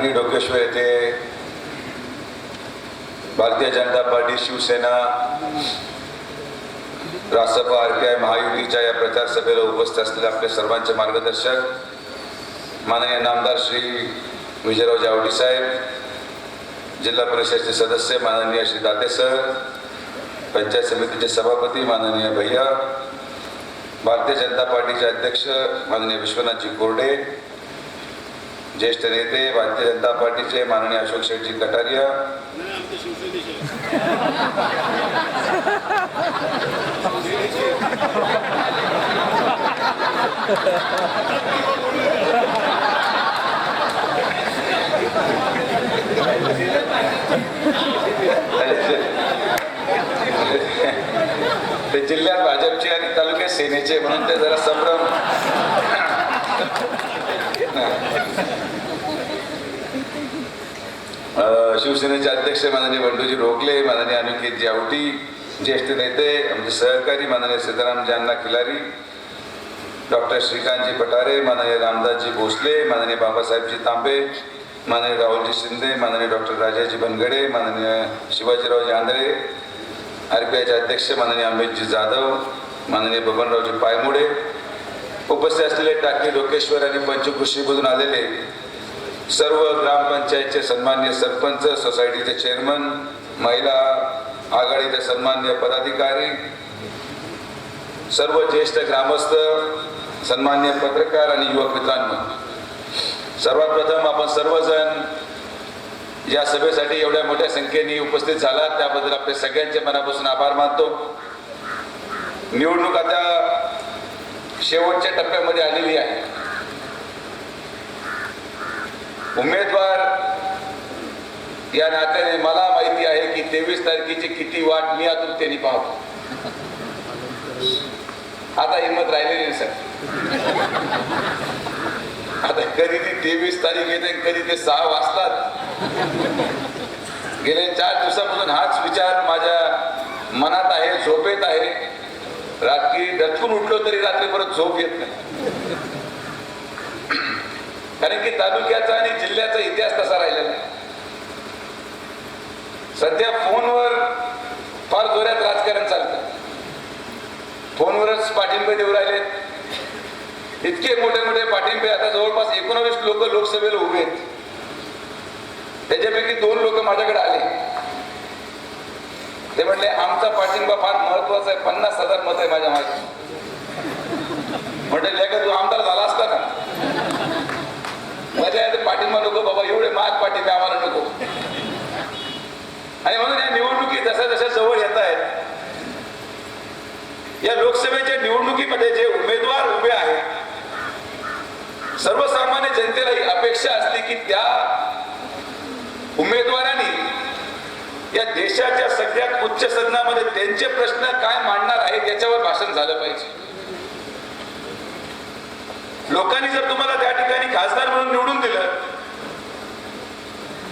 टाकळी डोकेश्वर येथे Bharatiya Janata party Shivsena Rasapa R P I महायुतीच्या या प्रचार सभेला उपस्थित असलेले आपले सर्वांचे मार्गदर्शक माननीय नामदार श्री विजयराव जावडी साहेब जिल्हा परिषदेचे सदस्य माननीय श्री दाते सर पंचायत समितीचे सभापती माननीय भैया भारतीय जनता पार्टीचे अध्यक्ष माननीय विश्वनाथजी कोरडे ज्येष्ठ नेते भारतीय जनता पार्टीचे माननीय अशोक शेठजी कटारिया. ते जिल्ह्यात भाजपचे आणि तालुक्यात सेनेचे म्हणून ते जरा संभ्रम शिवसेनेचे अध्यक्ष माननीय बंडूजी रोखले माननीय अनिकेत आवटी ज्येष्ठ नेते आमचे सहकारी माननीय सीताराम जान्ना खिलारी डॉक्टर श्रीकांतजी पटारे माननीय रामदासजी भोसले माननीय बाबासाहेबजी तांबे माननीय राहुलजी शिंदे माननीय डॉक्टर राजाजी बनगडे माननीय शिवाजीरावजी आंधळे आर पी आयचे अध्यक्ष माननीय अमितजी जाधव माननीय बबनरावजी पायमुडे उपस्थित असलेले टाकी लोकेश्वर आणि पंचकृषीमधून आलेले सर्व ग्रामपंचायतचे सन्मान्य सरपंच सोसायटीचे चेअरमन महिला आघाडीचे सन्मान्य पदाधिकारी सर्व ज्येष्ठ ग्रामस्थ सन्मान्य पत्रकार आणि युवक मित्रांनो सर्वात प्रथम आपण सर्वजण या सभेसाठी एवढ्या मोठ्या संख्येने उपस्थित झाला त्याबद्दल आपले सगळ्यांचे मनापासून आभार मानतो. निवडणूक आता शेवटच्या टप्प्यामध्ये आलेली आहे. उमेदवार या नात्याने मला माहिती आहे की तेवीस तारखेची किती वाट मी आतुरतेने पाहतो. आता हिंमत राहिलेली नाही सर. आता कधी ती तेवीस तारीख येते कधी ते सहा वाजतात. गेले चार दिवसापासून हाच विचार माझ्या मनात आहे झोपेत आहे. रात्री दचकून उठलो तरी रात्री परत झोप येत नाही. कारण की तालुक्याचा आणि जिल्ह्याचा इतिहास तसा राहिलेला नाही. सध्या फोनवर फार जोरात राजकारण चालतं. फोनवरच पाठिंबे देऊ राहिलेत. इतके मोठे मोठे पाठिंबे आता जवळपास एकोणावीस लोक लोकसभेला उभे आहेत. त्याच्यापैकी दोन लोक माझ्याकडे आले. ते म्हणले आमचा पाठिंबा फार महत्त्वाचा आहे. पन्नास हजार मत आहे माझ्या मागे. म्हटले लेखा तू आमदार झाला असता का मजा येते पाठिंबा नको बाबा एवढे महाग पाठिंबे आम्हाला नको. आणि म्हणून या निवडणुकी जशा जशा जवळ येत आहेत या लोकसभेच्या निवडणुकीमध्ये जे उमेदवार उभे आहेत सर्वसामान्य जनतेला ही अपेक्षा असते की त्या उमेदवार या देशाच्या सगळ्यात उच्च सदनामध्ये त्यांचे प्रश्न काय मांडणार आहेत याच्यावर भाषण झालं पाहिजे. लोकांनी जर तुम्हाला त्या ठिकाणी खासदार म्हणून निवडून दिलं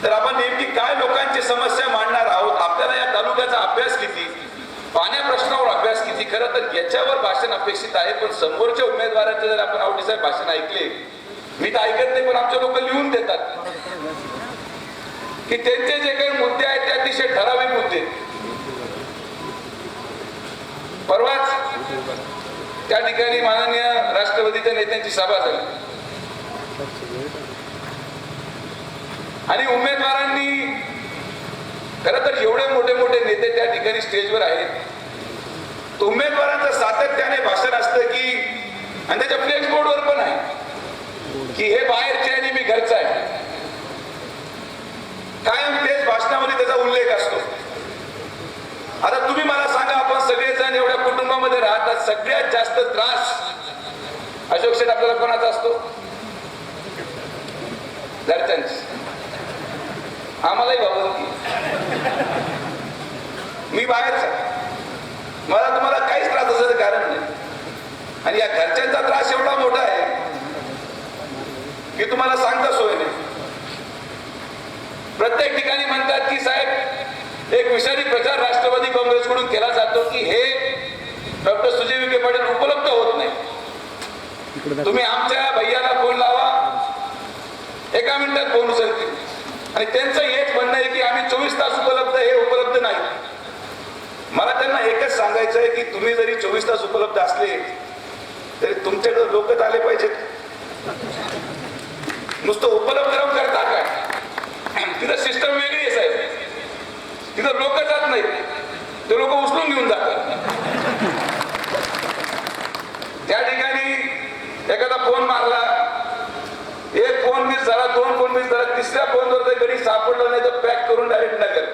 तर आपण नेमकी काय लोकांची समस्या मांडणार आहोत? आपल्याला या तालुक्याचा अभ्यास किती? पाण्या प्रश्नावर अभ्यास किती? खरं तर याच्यावर भाषण अपेक्षित आहे पण समोरच्या उमेदवाराचे जर आपण आवडीसाहेब भाषण ऐकले मी तर ऐकत नाही पण आमचे लोक लिहून देतात. की त्यांचे जे काही अतिशय ठराविक मुद्दे. परवाच त्या ठिकाणी माननीय राष्ट्रवादीच्या नेत्यांची सभा झाली. आणि उमेदवारांनी खर तर एवढे मोठे मोठे नेते त्या ठिकाणी स्टेजवर आहेत. उमेदवारांचं सातत्याने भाषण असतं की आणि त्याच्या फ्लेक्स बोर्डवर पण आहे की हे बाहेरचे आणि मी घरचा आहे. कायम ते त्याचा उल्लेख असतो. आता तुम्ही मला सांगा आपण सगळेजण एवढ्या कुटुंबामध्ये राहतात सगळ्यात जास्त त्रास अशोक शेठ आपल्याला कोणाचा असतो? घरच्यांची. आम्हालाही बाबा मी बाहेरचा मला तुम्हाला काहीच त्रास असायचं कारण नाही. आणि या घरच्यांचा त्रास एवढा मोठा आहे की तुम्हाला सांगता सोय प्रत्येक ठिकाणी म्हणतात की साहेब एक विषारी प्रचार राष्ट्रवादी काँग्रेसकडून केला जातो की हे डॉक्टर सुजय विखे पाटील उपलब्ध होत नाही. तुम्ही आमच्या भैयाला फोन लावा. एका मिनिटात फोन उचलतील आणि त्यांचं हेच म्हणणं आहे की आम्ही चोवीस तास उपलब्ध हे उपलब्ध नाही. मला त्यांना एकच सांगायचं आहे की तुम्ही जरी चोवीस तास उपलब्ध असले तरी तुमच्याकडे लोकच आले पाहिजेत. नुसतं उपलब्ध राहून करता काय? तिथं सिस्टम वेगळी आहे साहेब. तिथं लोक जात नाही ते लोक उचलून घेऊन जातात. त्या ठिकाणी एखादा फोन मारला. एक फोन मिस झाला दोन फोन मिस झाला तिसऱ्या फोनवर जर घरी सापडलं नाही तर पॅक करून डायरेक्ट नगर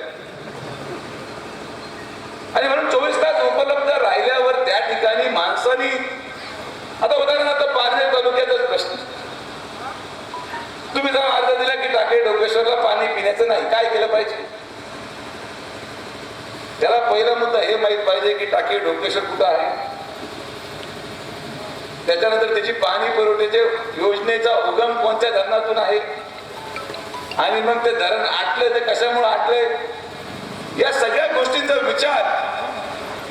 आणि म्हणून चोवीस तास उपलब्ध राहिल्यावर त्या ठिकाणी माणसानी आता उदाहरणार्थ पारनेर तालुक्याचाच प्रश्न. तुम्ही जर अर्ज दिला की टाके डोकेश्वरला पाणी पिण्याचं नाही काय केलं पाहिजे? त्याला पहिला मुद्दा हे माहीत पाहिजे की टाके डोकेश्वर कुठं आहे? त्याच्यानंतर त्याची पाणी पुरवठ्याच्या योजनेचा उगम कोणत्या धरणातून आहे? आणि मग ते धरण आटलं ते कशामुळे आटलंय? या सगळ्या गोष्टींचा विचार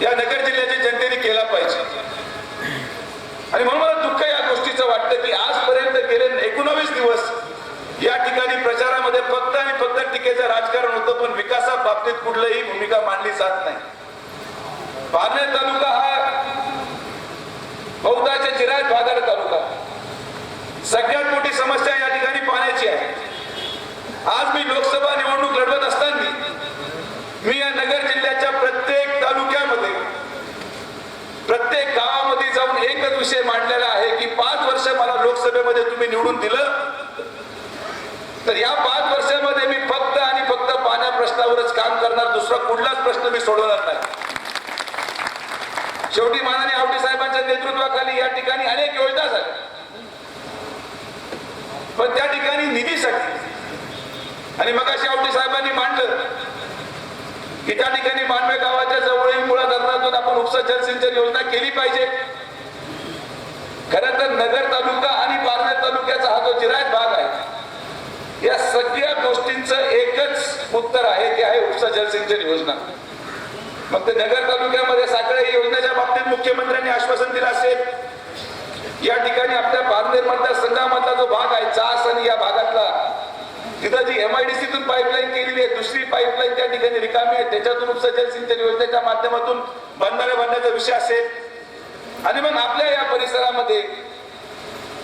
या नगर जिल्ह्याच्या जनतेने केला पाहिजे. आणि म्हणून मला दुःख या गोष्टीचं वाटतं की आजपर्यंत गेले एकोणावीस दिवस या ठिकाणी प्रचारामध्ये फक्त आणि फक्त टीकेचं राजकारण होतं पण विकासा बाबतीत कुठलीही भूमिका मांडली जात नाही. पारनेर तालुका हा बहुताच्या चिराज भागार तालुका. सगळ्यात मोठी समस्या या ठिकाणी पाण्याची आहे. आज मी लोकसभा निवडणूक लढवत असताना मी या नगर जिल्ह्याच्या प्रत्येक तालुक्यामध्ये प्रत्येक गावामध्ये जाऊन एकच विषय मांडलेला आहे की पाच वर्ष मला लोकसभेमध्ये तुम्ही निवडून दिलं तर या पाच वर्षामध्ये मी फक्त आणि फक्त पाण्या प्रश्नावरच काम करणार दुसरा कुठलाच प्रश्न मी सोडवणार नाही. शेवटी माननीय आवटी साहेबांच्या नेतृत्वाखाली या ठिकाणी अनेक योजना झाल्या. पण त्या ठिकाणी निधीसाठी आणि मग अशी आवटी साहेबांनी मांडलं की त्या ठिकाणी मांडवे गावाच्या जवळ मुळा धरणातून आपण उपसा जलसिंचन योजना केली पाहिजे खरं तर नगर तालुका आणि पारनेर तालुक्याचा हा जो जिरायत भाग आहे या सगळ्या गोष्टींचं एकच उत्तर आहे ते आहे उपसा जलसिंचन योजना. मग ते नगर तालुक्यामध्ये साखळे योजनेच्या बाबतीत मुख्यमंत्र्यांनी आश्वासन दिलं असेल. या ठिकाणी आपल्या पारनेर मतदारसंघामधला जो भाग आहे चास आणि या भागातला तिथं जी एमआयडीसीतून पाईपलाईन केलेली आहे दुसरी पाईपलाईन त्या ठिकाणी रिकामी आहे. त्याच्यातून उपसा सिंचन योजनेच्या माध्यमातून बंधारे बनण्याचा विषय असेल. आणि मग आपल्या या परिसरामध्ये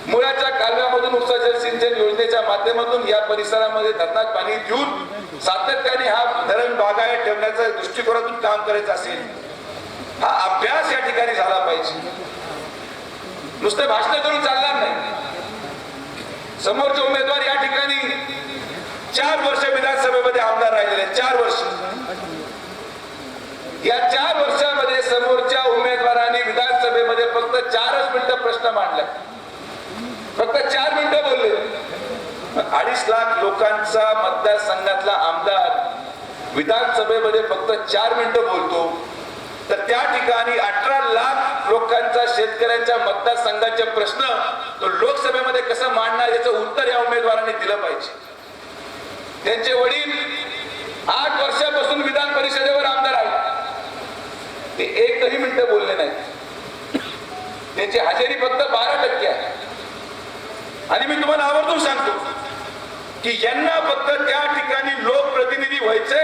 मुळाच्या कालव्यामधून उपसा जलसिंचन योजनेच्या माध्यमातून या परिसरामध्ये धरणात पाणी देऊन सातत्याने हा धरण बागायत ठेवण्याच्या दृष्टिकोनातून काम करायचं असेल हा अभ्यास या ठिकाणी झाला पाहिजे. नुसते भाषण करून चालणार नाही. समोरचे उमेदवार या ठिकाणी चार वर्ष विधानसभेमध्ये आमदार राहिलेले चार वर्ष. या चार वर्षामध्ये समोरच्या उमेदवारांनी विधानसभेमध्ये फक्त चारच मिनिटं प्रश्न मांडला. फक्त चार मिनिटं बोलले. अडीच लाख लोकांचा मतदारसंघातला आमदार विधानसभेमध्ये फक्त चार मिनिटं बोलतो. तर त्या ठिकाणी अठरा लाख लोकांचा शेतकऱ्यांच्या मतदारसंघाचे प्रश्न तो लोकसभेमध्ये कसं मांडणार याचं उत्तर या उमेदवारांनी दिलं पाहिजे. त्यांचे वडील आठ वर्षापासून विधान परिषदेवर आमदार आहेत. ते एकही मिनिटं बोलले नाहीत. त्यांची हजेरी फक्त बारा टक्के आहे. आणि मी तुम्हाला आवर्जून सांगतो की यांना फक्त त्या ठिकाणी लोकप्रतिनिधी व्हायचे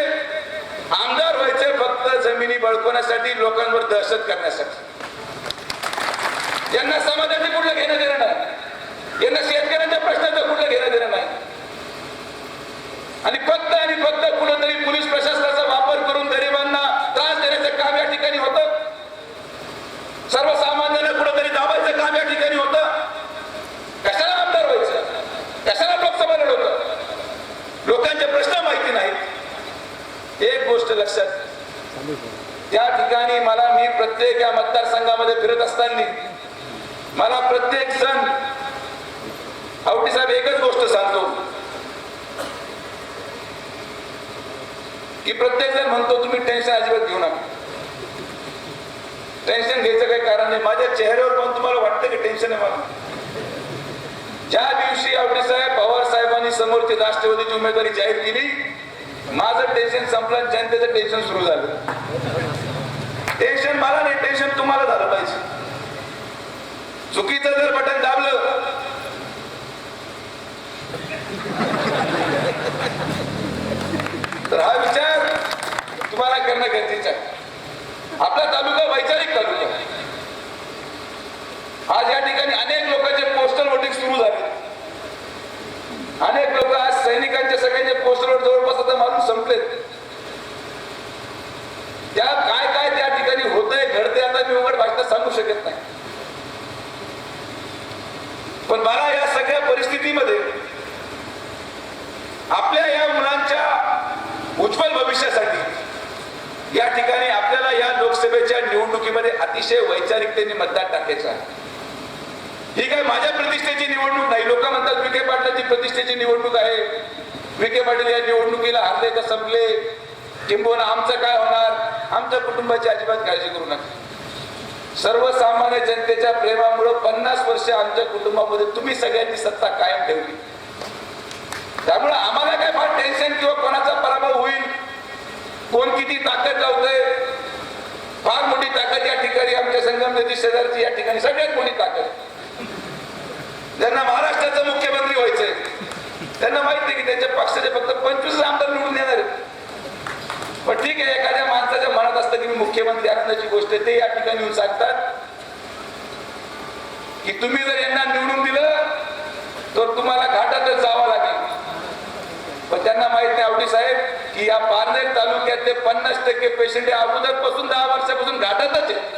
आमदार व्हायचे फक्त जमिनी बळकवण्यासाठी लोकांवर दहशत करण्यासाठी. यांना समाजाचे कुठलं घेणं देणं नाही. यांना शेतकऱ्यांच्या प्रश्नाचं कुठलं घेणं देणं नाही. आणि फक्त आणि फक्त कुठंतरी पोलीस प्रशासनाचा वापर करून गरिबांना त्रास देण्याचं काम या ठिकाणी होतं सर्वसामान्यांना कुठंतरी दाबायचं काम या ठिकाणी होतं कशाला आमदार व्हायचं कशाला लोकसभा लढवतं लोकांचे प्रश्न माहिती नाहीत एक गोष्ट लक्षात त्या ठिकाणी मला मी प्रत्येक या मतदारसंघामध्ये फिरत असताना मला प्रत्येक जण आवटी साहेब एकच गोष्ट सांगतो. की प्रत्येक जण म्हणतो तुम्ही टेन्शन अजिबात घेऊ नका. टेन्शन घ्यायचं काही कारण नाही. माझ्या चेहऱ्यावर पण तुम्हाला वाटतं की टेन्शन आहे मला. ज्या दिवशी आवडी साहेब पवार साहेबांनी समोरची राष्ट्रवादीची उमेदवारी जाहीर केली माझं टेन्शन संपलं जनतेचं टेन्शन सुरू झालं. टेन्शन मला नाही टेन्शन तुम्हाला झालं पाहिजे. चुकीचं जर बटन दाबलं तर हा विचार तुम्हाला करणं गरजेचं आहे. आपला तालुका वैचारिक तालुका. आज या ठिकाणी अनेक लोकांचे पोस्टल वोटिंग सुरू झाले. अनेक लोक सैनिकांचे सगळ्यांचे पोस्टर जवळपास आता मारून संपलेत. त्या काय काय त्या ठिकाणी होतंय घडते आता मी उघड भाषेत सांगू शकत नाही. पण मला या सगळ्या परिस्थितीमध्ये आपल्या या मुलांच्या उज्ज्वल भविष्यासाठी या ठिकाणी आपल्याला या लोकसभेच्या निवडणुकीमध्ये अतिशय वैचारिकतेने मतदान टाकायचं आहे. ही काय माझ्या प्रतिष्ठेची निवडणूक नाही. लोक म्हणतात विखे पाटलाची प्रतिष्ठेची निवडणूक आहे. विखे पाटील या निवडणुकीला हरले का संपले? किंबहुना आमचं काय होणार? आमच्या कुटुंबाची अजिबात काळजी करू नका. सर्वसामान्य जनतेच्या प्रेमामुळं पन्नास वर्ष आमच्या कुटुंबामध्ये तुम्ही सगळ्यांची सत्ता कायम ठेवली. त्यामुळे आम्हाला काय फार टेन्शन किंवा कोणाचा पराभव होईल? कोण किती ताकद लावतंय? फार मोठी ताकद या ठिकाणी आमच्या संगम नदी शेजारची या ठिकाणी सगळ्यात मोठी ताकद. ज्यांना महाराष्ट्राचं मुख्यमंत्री व्हायचंय. त्यांना माहिती आहे की त्यांच्या पक्षाचे फक्त पंचवीस आमदार निवडून येणार पण ठीक आहे एखाद्या माणसाच्या मनात असतं की मी मुख्यमंत्री असण्याची गोष्ट आहे ते या ठिकाणी येऊन सांगतात की तुम्ही जर यांना निवडून दिलं तर तुम्हाला घाटातच जावं लागेल. पण त्यांना माहीत नाही आवडी साहेब की या पारनेर तालुक्यातले पन्नास टक्के पेशंट अगोदरपासून दहा वर्षापासून घाटातच आहे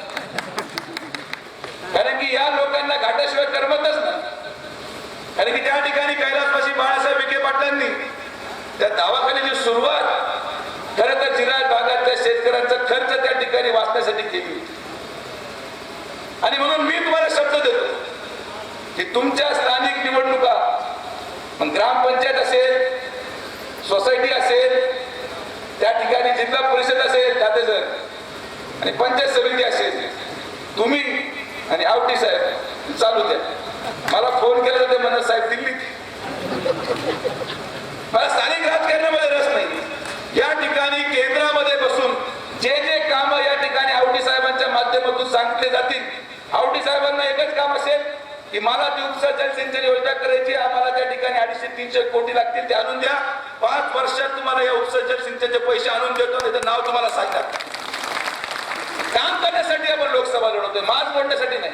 कारण की या लोकांना घाटाशिवाय करमतच नाही. कारण की त्या ठिकाणी कैलासवासी बाळासाहेब विखे पाटलांनी त्या दवाखान्याची सुरुवात खरं तर जिराज भागातल्या शेतकऱ्यांचा खर्च त्या ठिकाणी वाचण्यासाठी केली होती. आणि म्हणून मी तुम्हाला शब्द देतो की तुमच्या स्थानिक निवडणुका मग ग्रामपंचायत असेल सोसायटी असेल त्या ठिकाणी जिल्हा परिषद असेल सर आणि पंचायत समिती असेल तुम्ही आणि आवटी साहेब चालू द्या. मला फोन केला तर ते म्हणत साहेब दिल्लीत मला स्थानिक राजकारणामध्ये रस नाही. या ठिकाणी केंद्रामध्ये बसून जे जे काम या ठिकाणी आवटी साहेबांच्या माध्यमातून सांगितले जातील आवटी साहेबांना एकच काम असेल की मला ती उपसा जलसिंचन योजना करायची आम्हाला त्या ठिकाणी अडीचशे तीनशे कोटी लागतील ते आणून द्या. पाच वर्षात तुम्हाला या उपसा सिंचनचे पैसे आणून देतो त्याचं नाव तुम्हाला सांगतात काम करण्यासाठी आपण लोकसभा लढवतोय माज मोडण्यासाठी नाही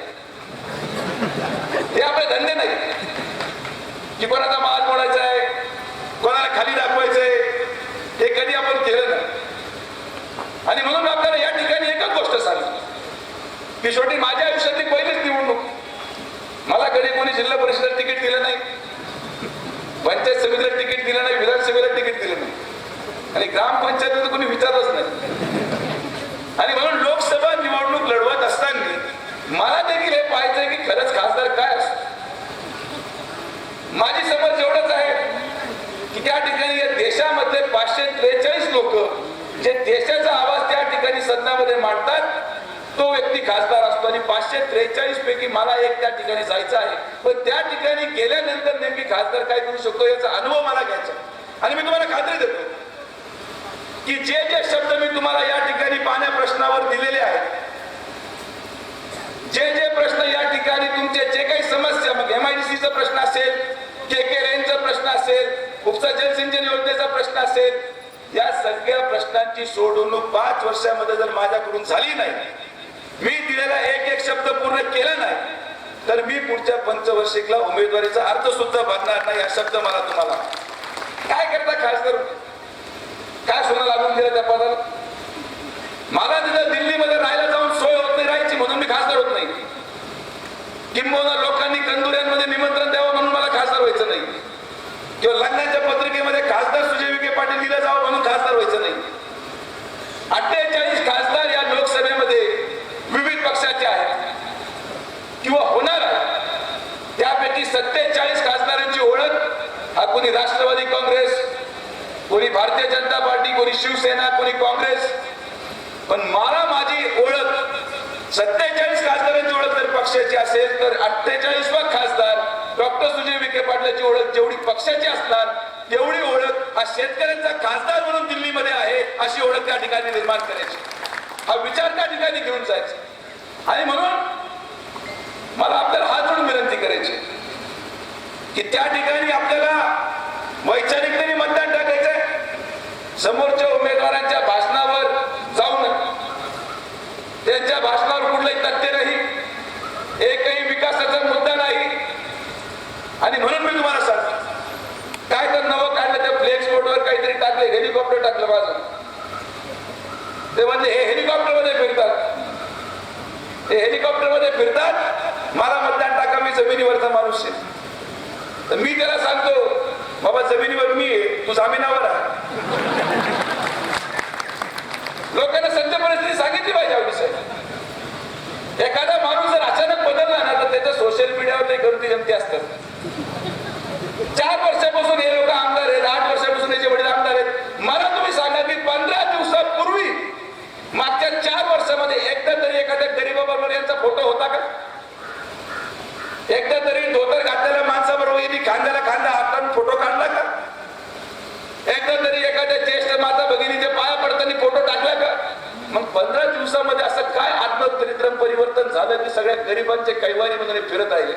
हे आपले धंदे नाही की कोणाचा माज मोडायचा आहे? कोणाला खाली दाखवायचंय? हे कधी आपण केलं नाही. आणि म्हणून आपल्याला या ठिकाणी एकच गोष्ट सांगितली. की शेवटी माझ्या आयुष्यातली पहिलीच निवडणूक. मला कधी कोणी जिल्हा परिषदेला तिकीट दिलं नाही. पंचायत समितीला तिकीट दिलं नाही विधानसभेला तिकीट दिलं नाही. आणि ग्रामपंचायतीला कोणी विचारलंच नाही. आणि म्हणून लोकसभा निवडणूक लढवत असताना मला देखील हे पाहायचंय की खरंच खासदार काय असतो माझी समज एवढंच आहे की त्या ठिकाणी या देशामधले पाचशे त्रेचाळीस लोक जे देशाचा आवाज त्या ठिकाणी सदनामध्ये मांडतात तो व्यक्ती खासदार असतो आणि पाचशे त्रेचाळीस पैकी मला एक त्या ठिकाणी जायचं आहे. पण त्या ठिकाणी गेल्यानंतर नेमकी खासदार काय करू शकतो याचा अनुभव मला घ्यायचा आणि मी तुम्हाला खात्री देतो की जे जे शब्द मी तुम्हाला या ठिकाणी पाण्या प्रश्नावर दिलेले आहेत जे जे प्रश्न या ठिकाणी तुमचे जे काही समस्या मग एमआयडीसीचा प्रश्न असेल के के रेंजचा प्रश्न असेल उपसा जलसिंचन योजनेचा प्रश्न असेल या सगळ्या प्रश्नांची सोडवणूक पाच वर्षामध्ये जर माझ्याकडून झाली नाही मी दिलेला एक एक शब्द पूर्ण केला नाही तर मी पुढच्या पंचवर्षिकला उमेदवारीचा अर्थ सुद्धा भरणार नाही हा शब्द मला तुम्हाला. काय करता खासदार काय सोनं लागून दिलं त्या पदाला? मला तिथं दिल्लीमध्ये राहायला जाऊन सोय होत नाही राहायची म्हणून मी खासदार होत नाही. किंबहुना लोकांनी कंदुऱ्यांमध्ये निमंत्रण द्यावं म्हणून मला खासदार व्हायचं नाही. किंवा लग्नाच्या पत्रिकेमध्ये खासदार सुजय विखे पाटील लिहिलं जावं म्हणून खासदार व्हायचं नाही. अठ्ठेचाळीस खासदार या लोकसभेमध्ये विविध पक्षाचे आहेत किंवा होणार आहे? त्यापैकी सत्तेचाळीस खासदारांची ओळख हा कोणी राष्ट्रवादी काँग्रेस कोणी भारतीय जनता पार्टी कोणी शिवसेना कोणी काँग्रेस. पण मला माझी ओळख सत्तेचाळीस खासदारांची ओळख जर पक्षाची असेल तर अठ्ठेचाळीसवा खासदार डॉक्टर सुजय विखे पाटलाची ओळख जेवढी पक्षाची असणार तेवढी ओळख हा शेतकऱ्यांचा खासदार म्हणून दिल्लीमध्ये आहे अशी ओळख त्या ठिकाणी निर्माण करायची. हा विचार त्या ठिकाणी घेऊन जायचा. आणि म्हणून मला आपल्याला हात जोडून विनंती करायची की त्या ठिकाणी आपल्याला वैचारिकतेने मतदान टाकायचंय समोरच्या उमेदवारांच्या भाषणावर जाऊन त्यांच्या भाषणावर कुठलंही तथ्य नाही. एकही विकासाचा मुद्दा नाही. आणि म्हणून मी तुम्हाला सांगतो काय तर नवं काढलं त्या फ्लेक्स बोर्डवर काहीतरी टाकले हेलिकॉप्टर टाकलं माझं. ते म्हणजे हे हेलिकॉप्टरमध्ये फिरतात. ते हेलिकॉप्टरमध्ये फिरतात? मला मतदान टाका मी जमिनीवरचा माणूस आहे. तर मी त्याला सांगतो बाबा जमिनीवर मी आहे तू जामिनावर आहे लोकांना सत्य परिस्थिती सांगितली पाहिजे आवडी साहेब एखादा माणूस जर अचानक बदलला ना तर त्याचं सोशल मीडियावर ते गमती जमती असतात चार वर्षापासून हे लोक आमदार आहेत आठ वर्षापासून याचे वडील आमदार आहेत मला तुम्ही सांगा की पंधरा दिवसापूर्वी मागच्या चार वर्षामध्ये एकदा तरी एखाद्या गरीबाबरोबर यांचा फोटो होता का एकदा तरी धोतर घातलेल्या माणसाबरोबर यांनी खांद्याला खांदा हाताने फोटो काढला का? एकदा तरी एखाद्या ज्येष्ठ माता भगिनीच्या पाया पडताना फोटो टाकला का? मग पंधरा दिवसामध्ये असं काय आत्मचरित्रम परिवर्तन झालं की सगळ्या गरिबांचे कैवारी म्हणून फिरत राहिले?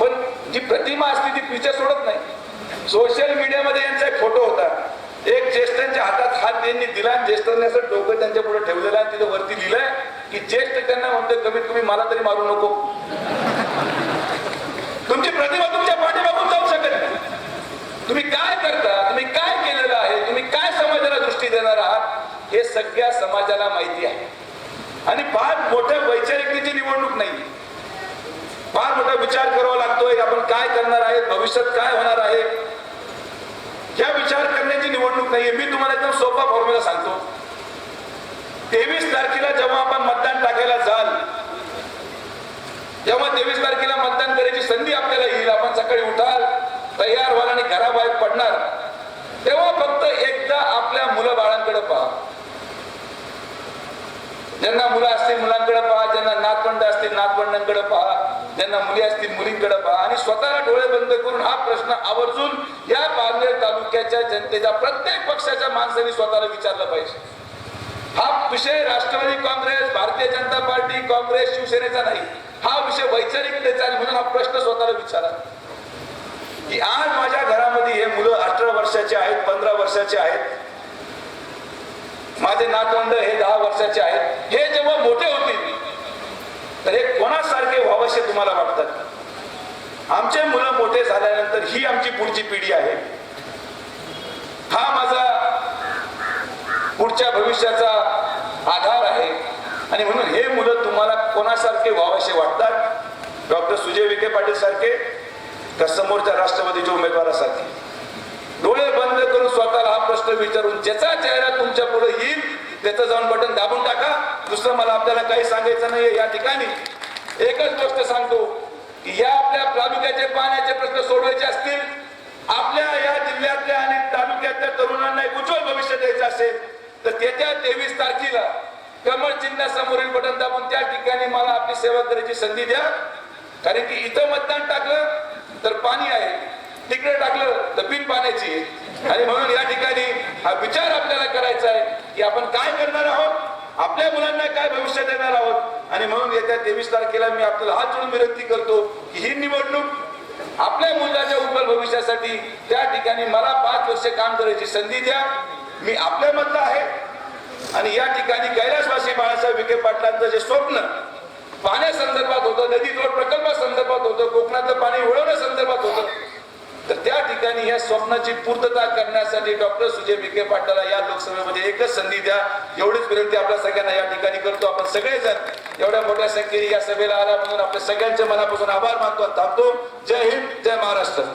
पण जी प्रतिमा असते ती पिछे सोडत नाही. सोशल मीडियामध्ये यांचा एक फोटो होता. एक ज्येष्ठांच्या हातात हात त्यांनी दिला आणि ज्येष्ठांनी असं डोकं त्यांच्या पुढे ठेवलेलं आहे आणि तिथे वरती लिहिलंय की ज्येष्ठ त्यांना म्हणतो कमीत कमी मला तरी मारू नको. तुमची प्रतिमा तुमच्या पाठीमागून जाऊ शकत तुम्ही काय करता? तुम्ही काय केलेलं आहे? तुम्ही काय समाजाला दृष्टी देणार आहात? हे सगळ्या समाजाला माहिती आहे. आणि फार मोठ्या वैचारिकतेची निवडणूक नाही. फार मोठा विचार करावा लागतोय. आपण काय करणार आहे? भविष्यात काय होणार आहे? या विचार करण्याची निवडणूक नाहीये. मी तुम्हाला एकदम सोपा फॉर्म्युला सांगतो. तेवीस तारखेला जेव्हा आपण जेव्हा तेवीस तारखेला मतदान करायची संधी आपल्याला येईल. आपण सकाळी उठाल तयार व्हाल आणि घराबाहेर पडणार. तेव्हा फक्त एकदा आपल्या मुलं बाळांकडे पहा. ज्यांना मुलं असतील मुलांकडे पहा. ज्यांना नातवंड असतील नातवंडांकडे पहा. ज्यांना मुली असतील मुलींकडे पहा. आणि स्वतःला डोळे बंद करून हा प्रश्न आवर्जून या पारनेर तालुक्याच्या जनतेच्या प्रत्येक पक्षाच्या माणसाने स्वतःला विचारला पाहिजे. हा विषय राष्ट्रवादी काँग्रेस भारतीय जनता पार्टी काँग्रेस शिवसेनेचा नाही. हा विषय वैचारिकतेचा आणि म्हणून हा प्रश्न स्वतःला विचारा. की आज माझ्या घरामध्ये हे मुलं अठरा वर्षाचे आहेत पंधरा वर्षाचे आहेत. माझे नातवंड हे दहा वर्षाचे आहेत. हे जेव्हा मोठे होतील तर हे कोणासारखे व्हावसे तुम्हाला वाटतात? आमचे मुलं मोठे झाल्यानंतर ही आमची पुढची पिढी आहे. हा माझा पुढच्या भविष्याचा आधार आहे. आणि म्हणून हे मुलं तुम्हाला कोणासारखे व्हावेसे वाटतात? डॉक्टर सुजय विखे पाटील सारखे का समोरच्या राष्ट्रवादीच्या उमेदवारासाठी डोळे बंद करून स्वतःला हा प्रश्न विचारून ज्याचा चेहरा तुमच्यापुढे येईल त्याचं जाऊन बटन दाबून टाका. दुसरं मला आपल्याला काही सांगायचं नाहीये. या ठिकाणी एकच गोष्ट सांगतो की या आपल्या प्रामुख्याचे पाण्याचे प्रश्न सोडवायचे असतील आपल्या या जिल्ह्यातल्या आणि तालुक्यातल्या तरुणांना एक उज्ज्वल भविष्य द्यायचं असेल तर त्याच्या तेवीस तारखेला कमळ चिन्हासमोरील बटन दाबून त्या ठिकाणी मला आपली सेवा करायची संधी द्या. कारण की इथं मतदान टाकलं तर पाणी आहे. तिकडे टाकलं तर बिन पाण्याची. आणि म्हणून या ठिकाणी हा विचार आपल्याला करायचा आहे की आपण काय करणार आहोत? आपल्या मुलांना काय भविष्य देणार आहोत? आणि म्हणून येत्या तेवीस तारखेला मी आपल्याला हात जोडून विनंती करतो की ही निवडणूक आपल्या मुलाच्या उज्ज्वल भविष्यासाठी त्या ठिकाणी मला पाच वर्ष काम करायची संधी द्या. मी आपल्यामधला आहे. आणि या ठिकाणी कैलासवासी बाळासाहेब विखे पाटलांचं जे स्वप्न पाण्यासंदर्भात होतं नदी जोड प्रकल्पासंदर्भात होतं कोकणातलं पाणी वळवण्यासंदर्भात होतं. तर त्या ठिकाणी या स्वप्नाची पूर्तता करण्यासाठी डॉक्टर सुजय विखे पाटला या लोकसभेमध्ये एकच संधी द्या. एवढीच विनंती आपल्या सगळ्यांना या ठिकाणी करतो. आपण सगळेजण एवढ्या मोठ्या संख्येने या सभेला आला म्हणून आपल्या सगळ्यांच्या मनापासून आभार मानतो थांबतो. जय हिंद जय महाराष्ट्र.